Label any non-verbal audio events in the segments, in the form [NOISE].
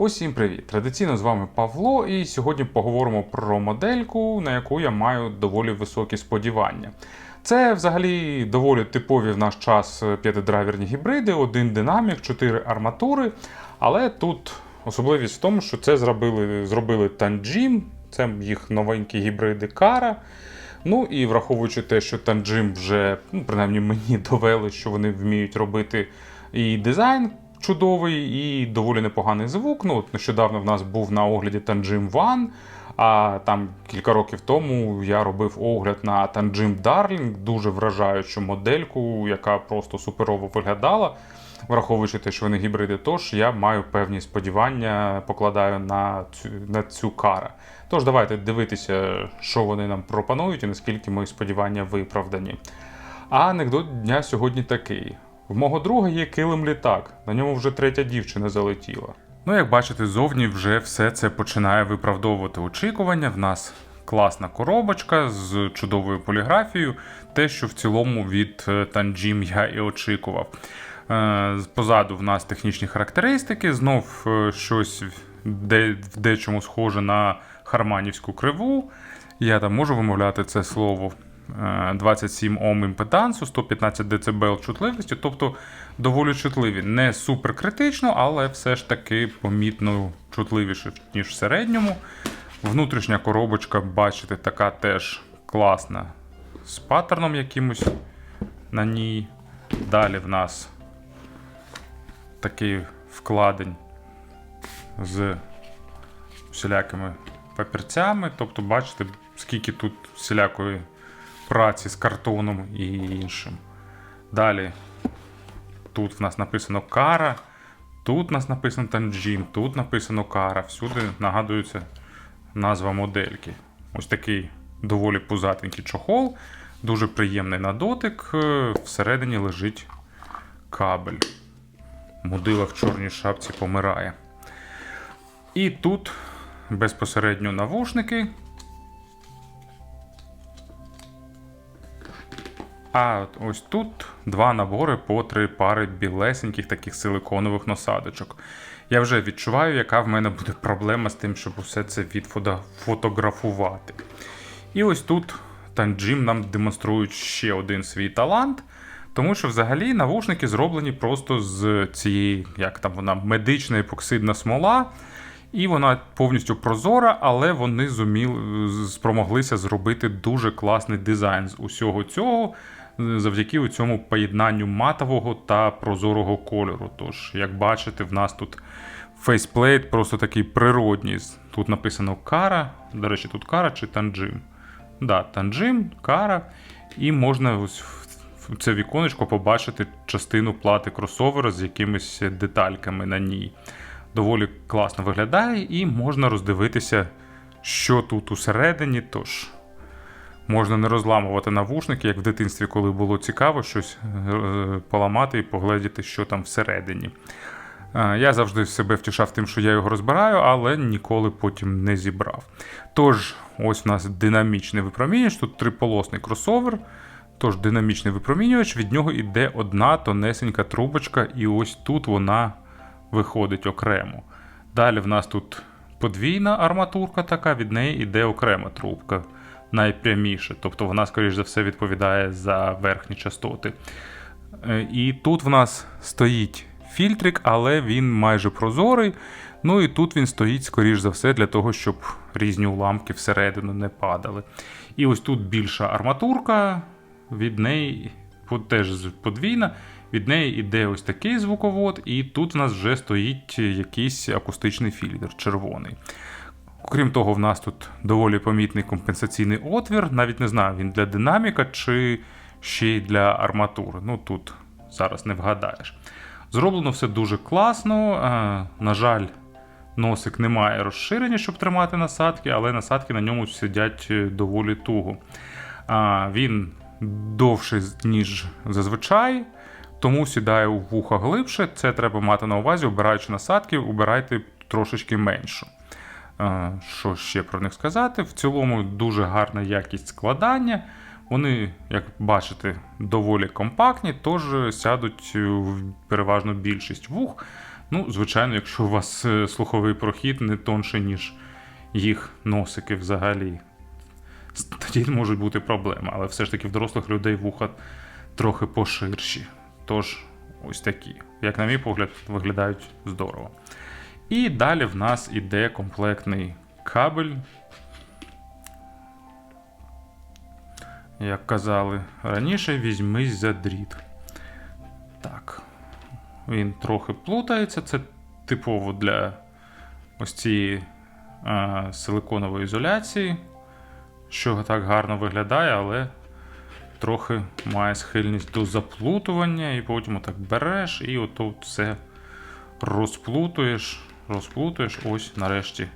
Усім привіт! Традиційно з вами Павло, і сьогодні поговоримо про модельку, на яку я маю доволі високі сподівання. Це взагалі доволі типові в наш час п'ятидрайверні гібриди, один динамік, чотири арматури. Але тут особливість в тому, що це зробили, зробили Tanjim, це їх новенькі гібриди Кара. Ну і враховуючи те, що Tanjim вже, ну, принаймні мені довели, що вони вміють робити і дизайн чудовий, і доволі непоганий звук. Ну, от нещодавно в нас був на огляді Tanjim One, а там кілька років тому я робив огляд на Tanjim Darling, дуже вражаючу модельку, яка просто суперово виглядала. Враховуючи те, що вони гібриди, тож я маю певні сподівання, покладаю на цю, на цю кара. Тож давайте дивитися, що вони нам пропонують і наскільки мої сподівання виправдані. А анекдот дня сьогодні такий: в мого друга є килим літак, на ньому вже третя дівчина залетіла. Ну, як бачите, зовні вже все це починає виправдовувати очікування. В нас класна коробочка з чудовою поліграфією, те, що в цілому від е, Tanjim я і очікував. Е, Позаду в нас технічні характеристики, знов е, щось в дечому схоже на харманівську криву. Я там можу вимовляти це слово. Е, 27 Ом імпедансу, 115 дБ чутливості, тобто доволі чутливі. Не супер критично, але все ж таки помітно чутливіше, ніж в середньому. Внутрішня коробочка, бачите, така теж класна з паттерном якимось на ній. Далі в нас такий вкладень з всілякими папірцями. Тобто, бачите, скільки тут всілякої праці з картоном і іншим. Далі тут в нас написано кара, тут в нас написано Tanjim, тут написано кара. Всюди нагадується назва модельки. Ось такий доволі пузатенький чохол, дуже приємний на дотик. Е, Всередині лежить кабель. Мудила в чорній шапці помирає. І тут безпосередньо навушники. А ось тут два набори по три пари білесеньких таких силиконових насадочок. Я вже відчуваю, яка в мене буде проблема з тим, щоб усе це відфотографувати. І ось тут Tanjim нам демонструють ще один свій талант. Тому що взагалі навушники зроблені просто з цієї, як там вона, медична епоксидна смола. І вона повністю прозора, але вони зуміли спромоглися зробити дуже класний дизайн з усього цього, завдяки цьому поєднанню матового та прозорого кольору. Тож, як бачите, в нас тут фейсплейт просто такий природній. Тут написано кара. До речі, тут кара чи танджим. Да, танджим, кара. І можна ось в це віконечко побачити частину плати кросовера з якимись детальками на ній доволі класно виглядає, і можна роздивитися, що тут усередині. Тож можна не розламувати навушники, як в дитинстві, коли було цікаво щось е, поламати і погледіти, що там всередині. Е, Я завжди себе втішав тим, що я його розбираю, але ніколи потім не зібрав. Тож, ось у нас динамічний випромінювач, тут триполосний кросовер. Тож динамічний випромінювач, від нього йде одна тонесенька трубочка, і ось тут вона виходить окремо. Далі в нас тут подвійна арматурка така, від неї йде окрема трубка, найпряміше. Тобто вона, скоріш за все, відповідає за верхні частоти. Е, І тут в нас стоїть фільтрик, але він майже прозорий. Ну і тут він стоїть, скоріш за все, для того, щоб різні уламки всередину не падали. І ось тут більша арматурка, від неї теж подвійна. Від неї йде ось такий звуковод, і тут в нас вже стоїть якийсь акустичний фільтр червоний. Крім того, в нас тут доволі помітний компенсаційний отвір. Навіть не знаю, він для динаміка чи ще й для арматури. Ну тут зараз не вгадаєш. Зроблено все дуже класно. На жаль, носик не має розширення, щоб тримати насадки, але насадки на ньому сидять доволі туго. Він довший, ніж зазвичай. Тому сідає у вуха глибше. Це треба мати на увазі, обираючи насадки, обирайте трошечки меншу. Що ще про них сказати? В цілому дуже гарна якість складання. Вони, як бачите, доволі компактні, тож сядуть в переважно більшість вух. Ну, звичайно, якщо у вас е, слуховий прохід не тонше, ніж їх носики взагалі, тоді можуть бути проблеми. Але все ж таки в дорослих людей вуха трохи поширші. Тож, ось такі, як на мій погляд, виглядають здорово. І далі в нас іде комплектний кабель. Як казали раніше, візьмись за дріт. Так. Він трохи плутається. Це типово для ось цієї е, силиконової ізоляції, що так гарно виглядає, але трохи має схильність до заплутування, і потім отак береш і ото все розплутуєш, розплутуєш, ось нарешті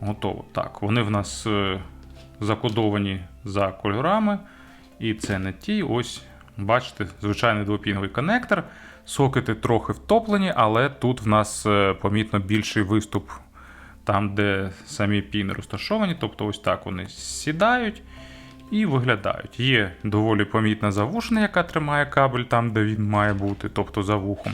готово. Так, вони в нас е, закодовані за кольорами, і це не ті. Ось, бачите, звичайний двопіновий коннектор. Сокети трохи втоплені, але тут в нас е, помітно більший виступ там, де самі піни розташовані. Тобто, ось так вони сідають і виглядають. Є доволі помітна завушина, яка тримає кабель там, де він має бути, тобто за вухом.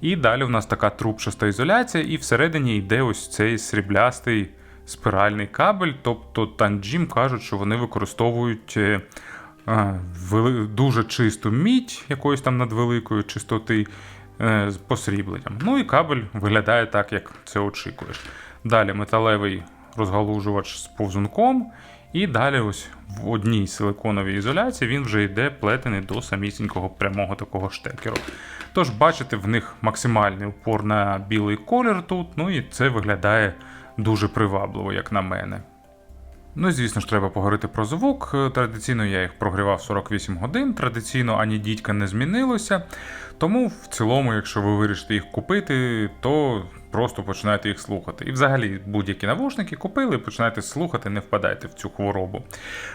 І далі в нас така трубчаста ізоляція, і всередині йде ось цей сріблястий спиральний кабель. Тобто Tanjim кажуть, що вони використовують е, е, дуже чисту мідь якоїсь там надвеликої чистоти е, з посрібленням. Ну і кабель виглядає так, як це очікуєш. Далі металевий розгалужувач з повзунком. І далі, ось в одній силиконовій ізоляції він вже йде плетений до самісінького прямого такого штекеру. Тож, бачите, в них максимальний упор на білий колір тут, ну і це виглядає дуже привабливо, як на мене. Ну і звісно ж, треба поговорити про звук. Традиційно я їх прогрівав 48 годин. Традиційно ані дідька не змінилося. Тому в цілому, якщо ви вирішите їх купити, то просто починайте їх слухати. І взагалі будь-які навушники купили, починайте слухати, не впадайте в цю хворобу.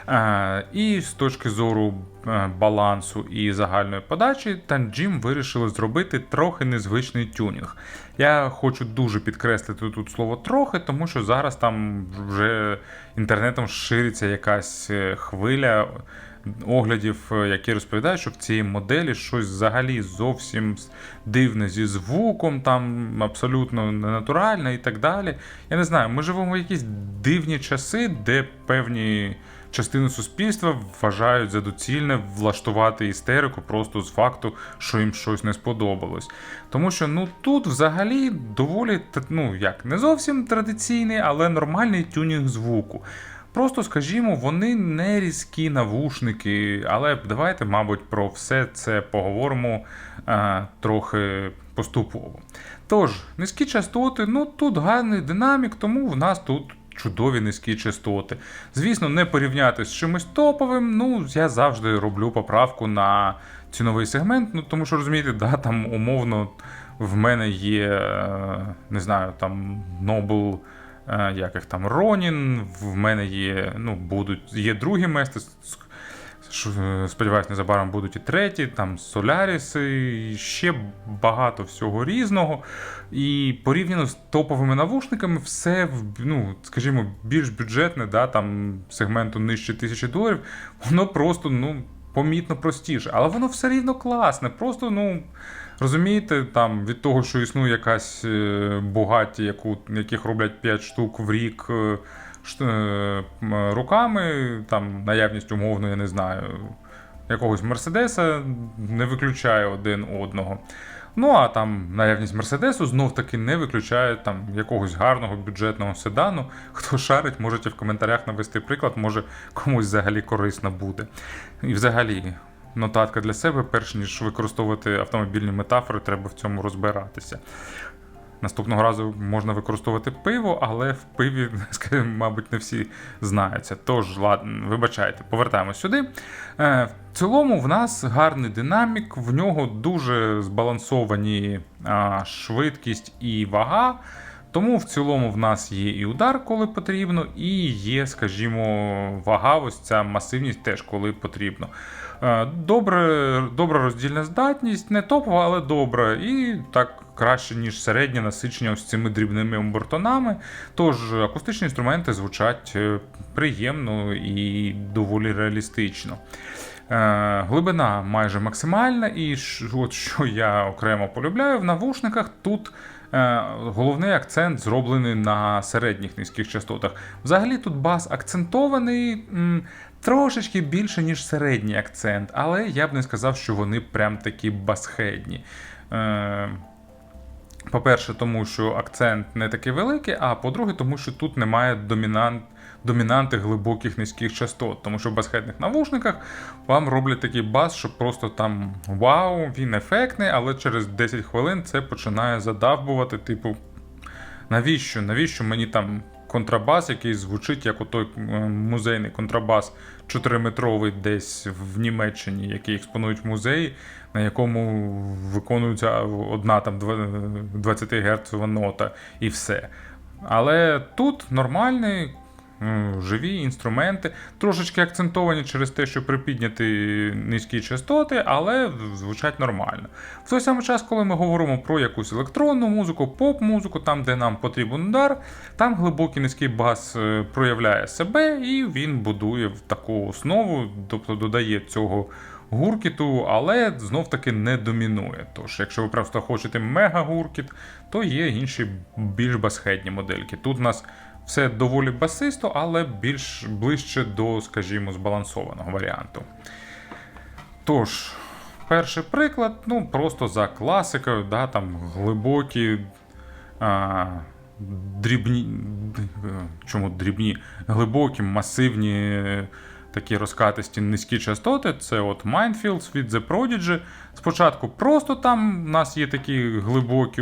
Е, і з точки зору е, балансу і загальної подачі, Tanjim вирішили зробити трохи незвичний тюнінг. Я хочу дуже підкреслити тут слово трохи, тому що зараз там вже інтернетом шириться якась е, хвиля оглядів, е, які розповідають, що в цій моделі щось взагалі зовсім дивне зі звуком, там абсолютно ненатуральне і так далі. Я не знаю, ми живемо в якісь дивні часи, де певні частини суспільства вважають за доцільне влаштувати істерику просто з факту, що їм щось не сподобалось. Тому що ну тут взагалі доволі ну як не зовсім традиційний, але нормальний тюнінг звуку. Просто скажімо, вони не різкі навушники, але давайте, мабуть, про все це поговоримо е, трохи поступово. Тож, низькі частоти, ну тут гарний динамік, тому в нас тут чудові низькі частоти. Звісно, не порівняти з чимось топовим. Ну, я завжди роблю поправку на ціновий сегмент, ну тому що розумієте, да, там умовно в мене є, е, не знаю, там Noble е, як їх там Ронін, в мене є, ну, будуть, є другі мести. е, Сподіваюсь, незабаром будуть і треті, там Соляріси, і ще багато всього різного. І порівняно з топовими навушниками, все, ну, скажімо, більш бюджетне, да, там сегменту нижче тисячі доларів, воно просто ну, помітно простіше. Але воно все рівно класне. Просто, ну. Розумієте, там від того, що існує якась е, Бугаті, яку, яких роблять 5 штук в рік е, е, руками, там наявність умовно, я не знаю, якогось Мерседеса не виключає один одного. Ну а там наявність Мерседесу знов таки не виключає там якогось гарного бюджетного седану. Хто шарить, можете в коментарях навести приклад, може комусь взагалі корисно буде. І взагалі, нотатка для себе, перш ніж використовувати автомобільні метафори, треба в цьому розбиратися. Наступного разу можна використовувати пиво, але в пиві, [LAUGHS] скажімо, мабуть, не всі знаються. Тож, ладно, вибачайте, повертаємось сюди. Е, в цілому, в нас гарний динамік, в нього дуже збалансовані швидкість і вага. Тому в цілому в нас є і удар, коли потрібно, і є, скажімо, вага, ось ця масивність теж коли потрібно. Е, Добре, добра роздільна здатність, не топова, але добра. І так краще, ніж середнє насичення ось цими дрібними обертонами. Тож акустичні інструменти звучать е, приємно і доволі реалістично. Е, глибина майже максимальна, і от що я окремо полюбляю в навушниках, тут головний акцент зроблений на середніх низьких частотах. Взагалі тут бас акцентований трошечки більше, ніж середній акцент, але я б не сказав, що вони прям такі басхедні. По-перше, тому що акцент не такий великий, а по-друге, тому що тут немає домінант, домінанти глибоких низьких частот. Тому що в басхетних навушниках вам роблять такий бас, що просто там вау, він ефектний, але через 10 хвилин це починає задавбувати, типу, навіщо? Навіщо мені там контрабас, який звучить як отой е, музейний контрабас 4-метровий десь в Німеччині, який експонують в музеї, на якому виконується одна там 20 герцова нота і все. Але тут нормальний. Живі інструменти, трошечки акцентовані через те, що припідняті низькі частоти, але звучать нормально. В той самий час, коли ми говоримо про якусь електронну музику, поп-музику, там, де нам потрібен удар, там глибокий низький бас е, проявляє себе і він будує таку основу, тобто додає цього гуркіту, але знов таки не домінує. Тож, якщо ви просто хочете мега-гуркіт, то є інші більш басхедні модельки. Тут у нас все доволі басисто, але більш ближче до, скажімо, збалансованого варіанту. Тож, перший приклад, ну просто за класикою, да, там глибокі. А, дрібні. Чому дрібні? Глибокі, масивні, такі розкатисті низькі частоти. Це от Minefields від The Prodigy. Спочатку просто там у нас є такі глибокі.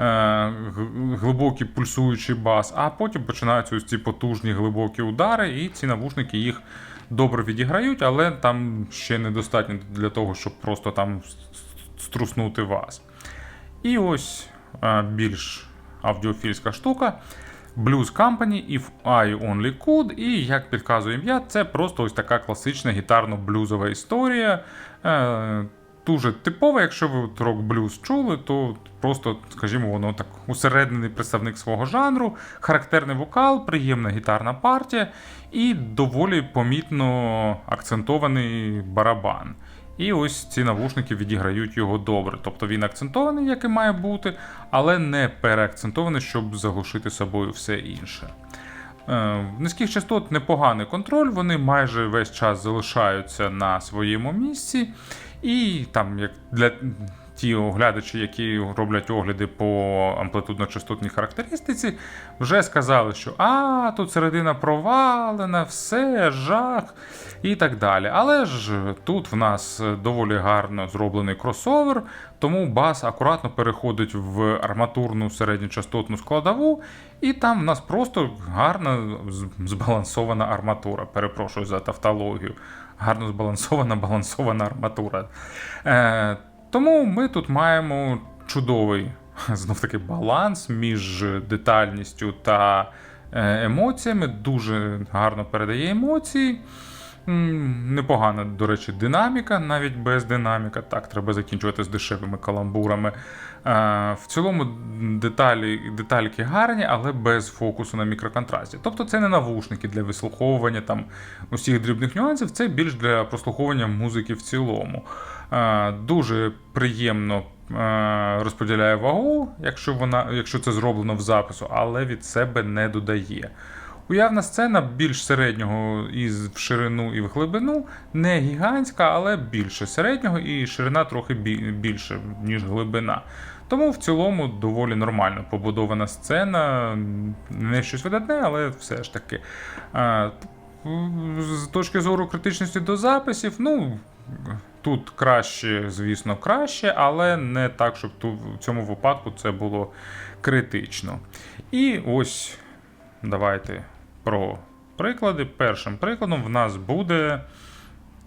е, пульсуючий бас, а потім починаються ось ці потужні глибокі удари, і ці навушники їх добре відіграють, але там ще недостатньо для того, щоб просто там струснути вас. І ось е, більш аудіофільська штука. Blues Company If I Only Could, і як підказує ім'я, це просто ось така класична гітарно-блюзова історія. Е, дуже типова, якщо ви от рок-блюз чули, то просто, скажімо, воно так усереднений представник свого жанру, характерний вокал, приємна гітарна партія і доволі помітно акцентований барабан. І ось ці навушники відіграють його добре. Тобто він акцентований, як і має бути, але не переакцентований, щоб заглушити собою все інше. Е, В низьких частот непоганий контроль, вони майже весь час залишаються на своєму місці. І там, як для ті оглядачі, які роблять огляди по амплитудно-частотній характеристиці, вже сказали, що а, тут середина провалена, все, жах і так далі. Але ж тут в нас доволі гарно зроблений кросовер, тому бас акуратно переходить в арматурну середньочастотну складову, і там в нас просто гарна збалансована арматура. Перепрошую за тавтологію. Гарно збалансована, [LAUGHS] балансована арматура. Е, тому ми тут маємо чудовий [LAUGHS] знов таки баланс між детальністю та е, емоціями. Дуже гарно передає емоції. Непогана, до речі, динаміка, навіть без динаміка. Так, треба закінчувати з дешевими каламбурами. Е, В цілому деталі, детальки гарні, але без фокусу на мікроконтрасті. Тобто це не навушники для вислуховування там усіх дрібних нюансів, це більш для прослуховування музики в цілому. Е, Дуже приємно е, розподіляє вагу, якщо, вона, якщо це зроблено в запису, але від себе не додає. Уявна сцена більш середнього і в ширину і в глибину, не гігантська, але більше середнього, і ширина трохи більше, ніж глибина. Тому в цілому доволі нормально побудована сцена, не щось видатне, але все ж таки. З точки зору критичності до записів, ну. Тут краще, звісно, краще, але не так, щоб ту, в цьому випадку це було критично. І ось давайте про приклади. Першим прикладом в нас буде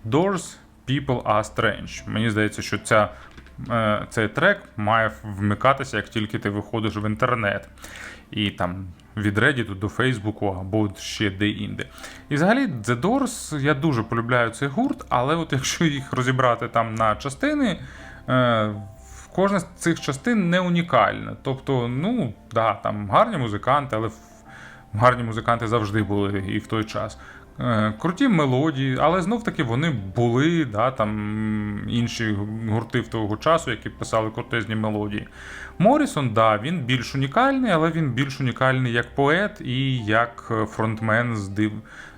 Doors People Are Strange. Мені здається, що ця, цей трек має вмикатися, як тільки ти виходиш в інтернет. І там від Reddit до Фейсбуку або ще де-інде. І взагалі, The Doors, я дуже полюбляю цей гурт, але от якщо їх розібрати там на частини. Е, Кожна з цих частин не унікальна. Тобто, ну, да, там гарні музиканти, але гарні музиканти завжди були і в той час. Е, Круті мелодії, але знов таки вони були, да, там інші гурти в того часу, які писали крутезні мелодії. Морісон, да, він більш унікальний, але він більш унікальний як поет і як е, фронтмен з, див...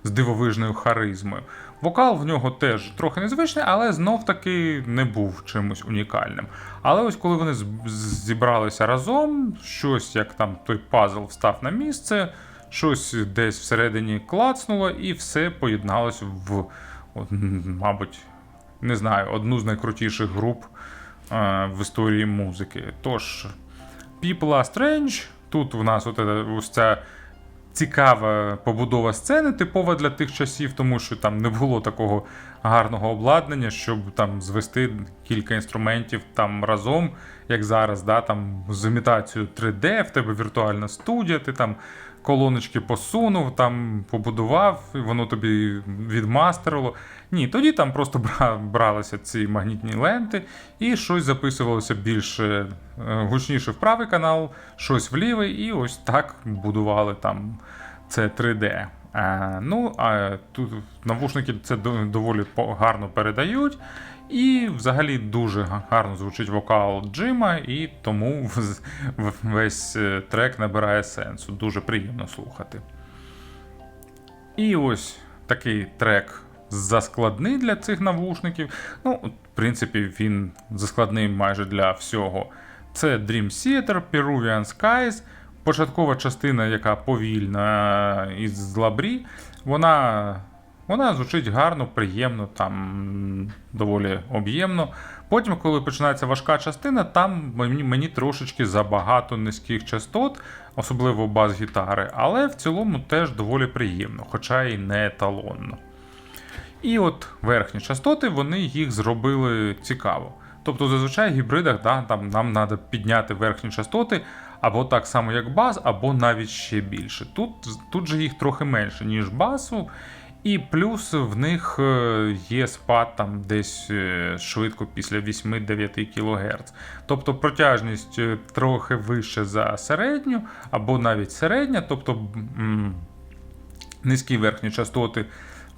з дивовижною харизмою. Вокал в нього теж трохи незвичний, але знов таки не був чимось унікальним. Але ось коли вони зібралися разом, щось як там той пазл встав на місце, щось десь всередині клацнуло, і все поєдналось в, от, мабуть, не знаю, одну з найкрутіших груп е, в історії музики. Тож, People Are Strange, тут в нас от, е, ось ця цікава побудова сцени, типова для тих часів, тому що там не було такого гарного обладнання, щоб там звести кілька інструментів там разом, як зараз, да, там з імітацією 3D, в тебе віртуальна студія, ти там колоночки посунув, там побудував, і воно тобі відмастерило. Ні, тоді там просто бралися ці магнітні ленти і щось записувалося більше е, гучніше в правий канал, щось в лівий, і ось так будували там це 3D. А, ну, а тут навушники це доволі гарно передають. І взагалі дуже гарно звучить вокал Джима, і тому весь е, трек набирає сенсу. Дуже приємно слухати. І ось такий трек заскладний для цих навушників. Ну, в принципі, він заскладний майже для всього. Це Dream Theater, Peruvian Skies. Початкова частина, яка повільна із лабрі, вона, вона звучить гарно, приємно, там доволі об'ємно. Потім, коли починається важка частина, там мені, мені трошечки забагато низьких частот, особливо бас-гітари, але в цілому теж доволі приємно, хоча і не еталонно. І от верхні частоти, вони їх зробили цікаво. Тобто, зазвичай в гібридах да, там, нам треба підняти верхні частоти, або так само, як бас, або навіть ще більше. Тут, тут же їх трохи менше, ніж басу. І плюс в них е, є спад там десь е, швидко після 8-9 кГц. Тобто протяжність е, трохи вища за середню, або навіть середня, тобто низькі верхні частоти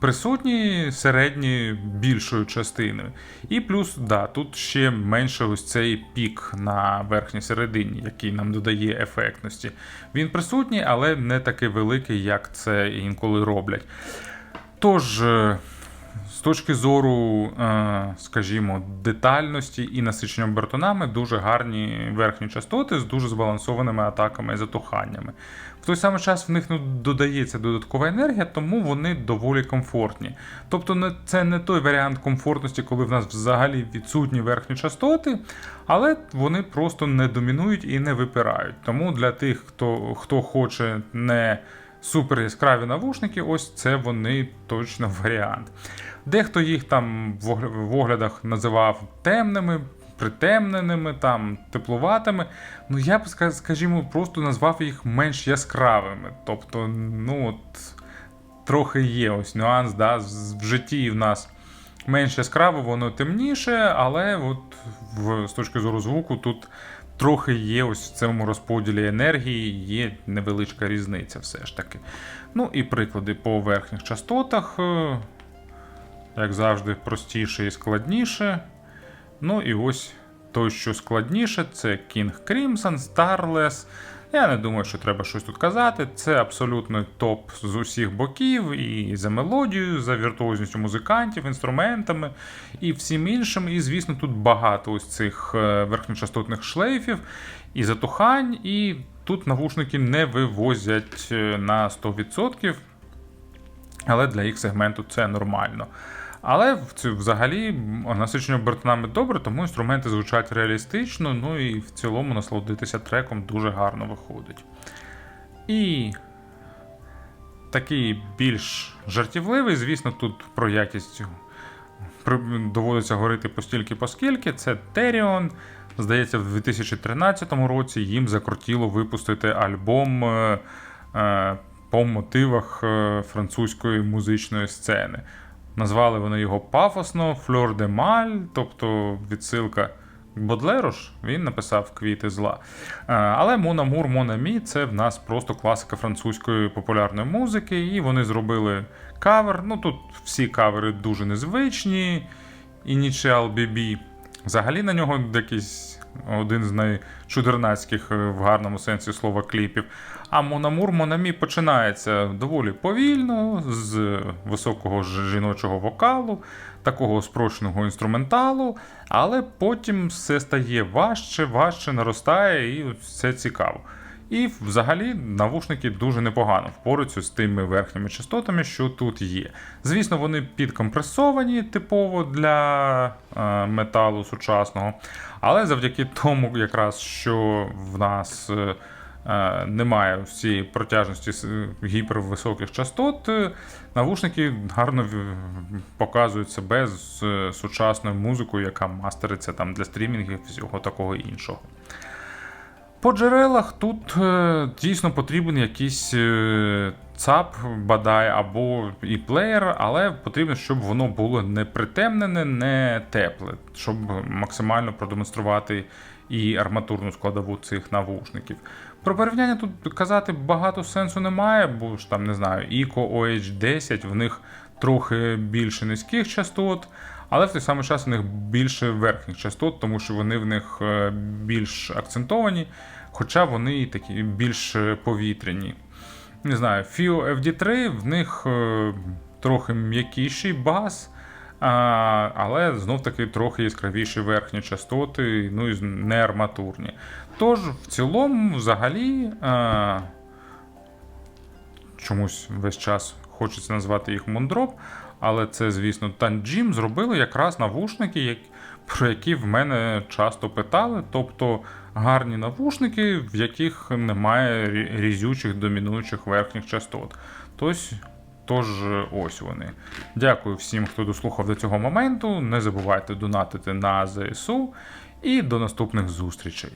присутні, середні більшою частиною. І плюс, да, тут ще менше ось цей пік на верхній середині, який нам додає ефектності. Він присутній, але не такий великий, як це інколи роблять. Тож, е, з точки зору, е, скажімо, детальності і насичення обертонами, дуже гарні верхні частоти з дуже збалансованими атаками і затуханнями. В той самий час в них ну, додається додаткова енергія, тому вони доволі комфортні. Тобто, це не той варіант комфортності, коли в нас взагалі відсутні верхні частоти, але вони просто не домінують і не випирають. Тому для тих, хто, хто хоче не супер яскраві навушники, ось це вони точно варіант. Дехто їх там в оглядах називав темними, притемненими, там, теплуватими. Ну, я б, скажімо, просто назвав їх менш яскравими. Тобто, ну от трохи є ось нюанс, да, в житті в нас менш яскраво, воно темніше, але от в, з точки зору звуку тут трохи є ось в цьому розподілі енергії, є невеличка різниця все ж таки. Ну і приклади по верхніх частотах, е, як завжди, простіше і складніше. Ну і ось той, що складніше, це King Crimson, Starless. Я не думаю, що треба щось тут казати. Це абсолютно топ з усіх боків, і за мелодією, за віртуозністю музикантів, інструментами і всім іншим. І, звісно, тут багато ось цих е, верхньочастотних шлейфів і затухань, і тут навушники не вивозять е, на 100%, але для їх сегменту це нормально. Але взагалі насичення обертонами добре, тому інструменти звучать реалістично, ну і в цілому насолодитися треком дуже гарно виходить. І такий більш жартівливий, звісно, тут про якість доводиться говорити постільки поскільки. Це Terion. Здається, в 2013 році їм закрутіло випустити альбом е, е, по мотивах е, французької музичної сцени. Назвали вони його пафосно Fleur де Маль, тобто відсилка Бодлеру ж він написав квіти зла. Е, Але Mon Монамі – це в нас просто класика французької популярної музики, і вони зробили кавер. Ну тут всі кавери дуже незвичні. Initial BB. Взагалі на нього якийсь один з найчудернацьких е, в гарному сенсі слова кліпів. А Мономур Монамі починається доволі повільно, з високого жіночого вокалу, такого спрощеного інструменталу, але потім все стає важче, важче наростає, і все цікаво. І взагалі навушники дуже непогано впораються з тими верхніми частотами, що тут є. Звісно, вони підкомпресовані типово для е, металу сучасного, але завдяки тому, якраз що в нас е, е, немає всієї протяжності гіпервисоких частот, е, навушники гарно показують себе з е, сучасною музикою, яка мастериться там для стрімінгів всього такого іншого. По джерелах тут е, дійсно потрібен якийсь е, ЦАП, бодай, або і плеєр, але потрібно, щоб воно було не притемнене, не тепле, щоб максимально продемонструвати і арматурну складову цих навушників. Про порівняння тут казати багато сенсу немає, бо ж там не знаю, ICO OH10, в них трохи більше низьких частот, але в той самий час у них більше верхніх частот, тому що вони в них е, більш акцентовані, хоча вони такі більш е, повітряні. Не знаю, FIO FD3 в них е, трохи м'якіший бас, але знов таки трохи яскравіші верхні частоти, ну і не арматурні. Тож, в цілому, взагалі, е, чомусь весь час хочеться назвати їх Мондроп, але це, звісно, Tanjim зробили якраз навушники, про які в мене часто питали. Тобто гарні навушники, в яких немає різючих домінуючих верхніх частот. Тось, тож ось вони. Дякую всім, хто дослухав до цього моменту. Не забувайте донатити на ЗСУ і до наступних зустрічей.